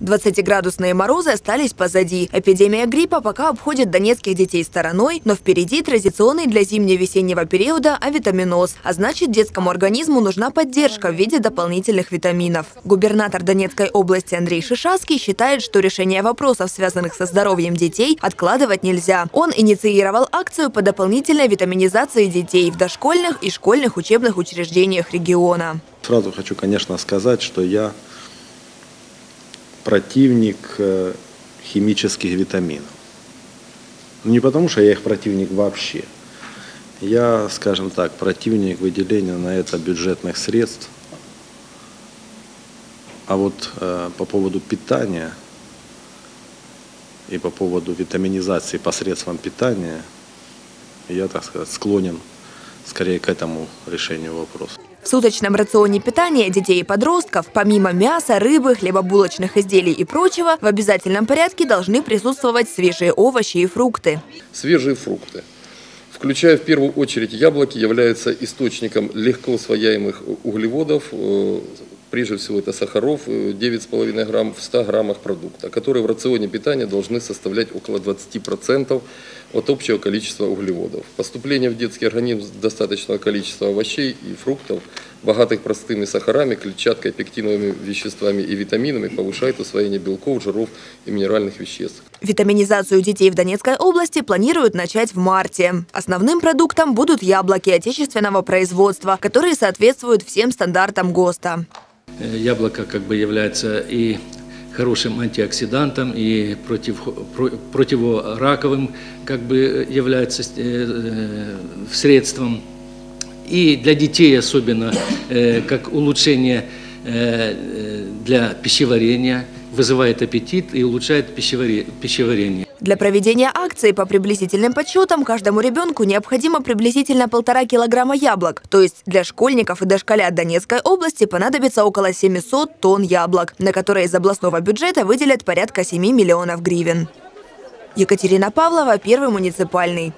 20-градусные морозы остались позади. Эпидемия гриппа пока обходит донецких детей стороной, но впереди традиционный для зимне-весеннего периода авитаминоз. А значит, детскому организму нужна поддержка в виде дополнительных витаминов. Губернатор Донецкой области Андрей Шишаский считает, что решение вопросов, связанных со здоровьем детей, откладывать нельзя. Он инициировал акцию по дополнительной витаминизации детей в дошкольных и школьных учебных учреждениях региона. Сразу хочу, конечно, сказать, что я противник э, химических витаминов. Не потому, что я их противник вообще. Я, скажем так, противник выделения на это бюджетных средств. А вот э, по поводу питания и по поводу витаминизации посредством питания, я, так сказать, склонен скорее к этому решению вопроса. Суточном рационе питания детей и подростков, помимо мяса, рыбы, хлебобулочных изделий и прочего, в обязательном порядке должны присутствовать свежие овощи и фрукты. Свежие фрукты включая в первую очередь яблоки, являются источником легко усвояемых углеводов, э, прежде всего это сахаров, 9,5 э, грамм в 100 граммах продукта, которые в рационе питания должны составлять около 20% от общего количества углеводов. Поступление в детский организм достаточного количества овощей и фруктов, богатых простыми сахарами, клетчаткой, пектиновыми веществами и витаминами, повышает усвоение белков, жиров и минеральных веществ. Витаминизацию детей в Донецкой области планируют начать в марте. Основным продуктом будут яблоки отечественного производства, которые соответствуют всем стандартам ГОСТа. Э, яблоко как бы является и хорошим антиоксидантом и против, противораковым как бы является э, э, средством. И для детей особенно как улучшение для пищеварения, вызывает аппетит и улучшает пищеварение. Для проведения акции по приблизительным подсчетам каждому ребенку необходимо приблизительно полтора килограмма яблок. То есть для школьников и дошколят Донецкой области понадобится около 700 тонн яблок, на которые из областного бюджета выделят порядка 7 миллионов гривен. Екатерина Павлова, Первый муниципальный.